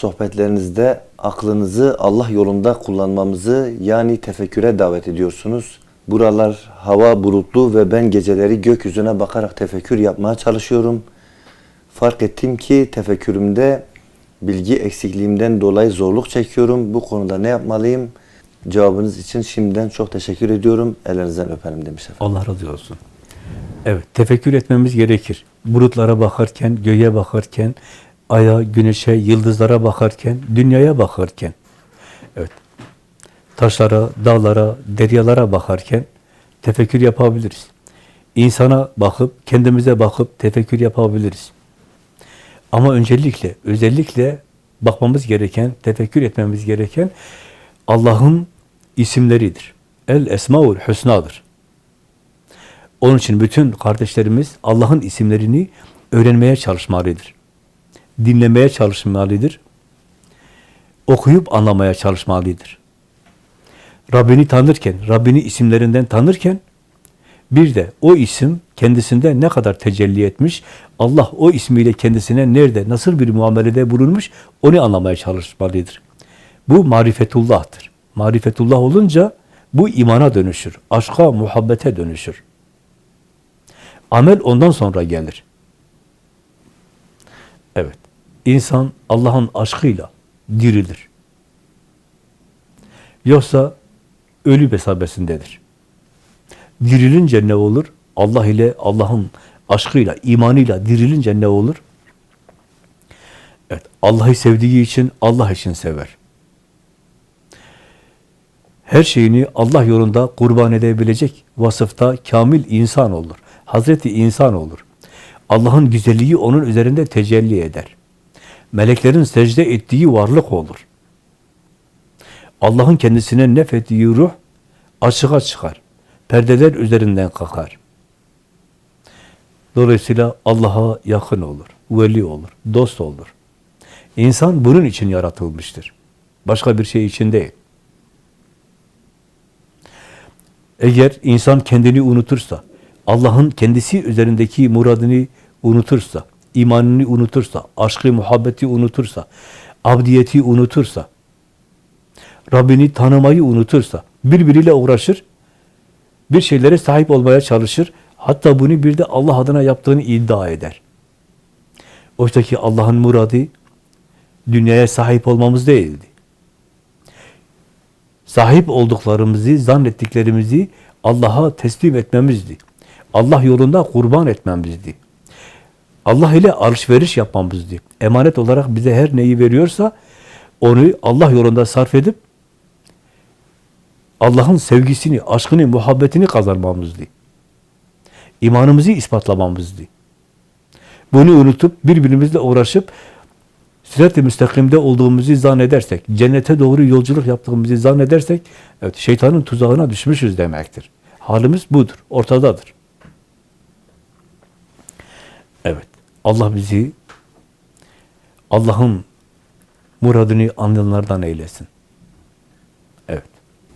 sohbetlerinizde aklınızı Allah yolunda kullanmamızı yani tefekküre davet ediyorsunuz. Buralar hava bulutlu ve ben geceleri gökyüzüne bakarak tefekkür yapmaya çalışıyorum. Fark ettim ki tefekkürümde bilgi eksikliğimden dolayı zorluk çekiyorum. Bu konuda ne yapmalıyım? Cevabınız için şimdiden çok teşekkür ediyorum. Ellerinizden öperim demiş efendim. Allah razı olsun. Evet, tefekkür etmemiz gerekir. Bulutlara bakarken, göğe bakarken, aya, güneşe, yıldızlara bakarken, dünyaya bakarken, evet, taşlara, dağlara, deryalara bakarken tefekkür yapabiliriz. İnsana bakıp, kendimize bakıp tefekkür yapabiliriz. Ama öncelikle, özellikle bakmamız gereken, tefekkür etmemiz gereken Allah'ın isimleridir. El Esmaül Hüsna'dır. Onun için bütün kardeşlerimiz Allah'ın isimlerini öğrenmeye çalışmalıdır. Dinlemeye çalışmalıdır. Okuyup anlamaya çalışmalıdır. Rabbini tanırken, Rabbini isimlerinden tanırken bir de o isim kendisinde ne kadar tecelli etmiş, Allah o ismiyle kendisine nerede, nasıl bir muamelede bulunmuş onu anlamaya çalışmalıdır. Bu marifetullah'tır. Marifetullah olunca bu imana dönüşür, aşka, muhabbete dönüşür. Amel ondan sonra gelir. Evet. İnsan Allah'ın aşkıyla dirilir. Yoksa ölü mesabesindedir. Dirilince ne olur? Allah ile Allah'ın aşkıyla, imanıyla dirilince ne olur? Evet, Allah'ı sevdiği için Allah için sever. Her şeyini Allah yolunda kurban edebilecek vasıfta kamil insan olur. Hazreti insan olur. Allah'ın güzelliği onun üzerinde tecelli eder. Meleklerin secde ettiği varlık olur. Allah'ın kendisine nefettiği ruh açığa çıkar. Perdeler üzerinden kalkar. Dolayısıyla Allah'a yakın olur, veli olur, dost olur. İnsan bunun için yaratılmıştır. Başka bir şey için değil. Eğer insan kendini unutursa, Allah'ın kendisi üzerindeki muradını unutursa, imanını unutursa, aşkı, muhabbeti unutursa, abdiyeti unutursa, Rabbini tanımayı unutursa, birbiriyle uğraşır, bir şeylere sahip olmaya çalışır, hatta bunu bir de Allah adına yaptığını iddia eder. Oysa ki Allah'ın muradı dünyaya sahip olmamız değildi. Sahip olduklarımızı, zannettiklerimizi Allah'a teslim etmemizdi. Allah yolunda kurban etmemizdi. Allah ile alışveriş yapmamızdı. Emanet olarak bize her neyi veriyorsa onu Allah yolunda sarf edip Allah'ın sevgisini, aşkını, muhabbetini kazanmamızdı. İmanımızı ispatlamamızdı. Bunu unutup birbirimizle uğraşıp sirat-i müstakimde olduğumuzu zannedersek, cennete doğru yolculuk yaptığımızı zannedersek, evet şeytanın tuzağına düşmüşüz demektir. Halimiz budur, ortadadır. Evet, Allah bizi Allah'ın muradını anlayanlardan eylesin.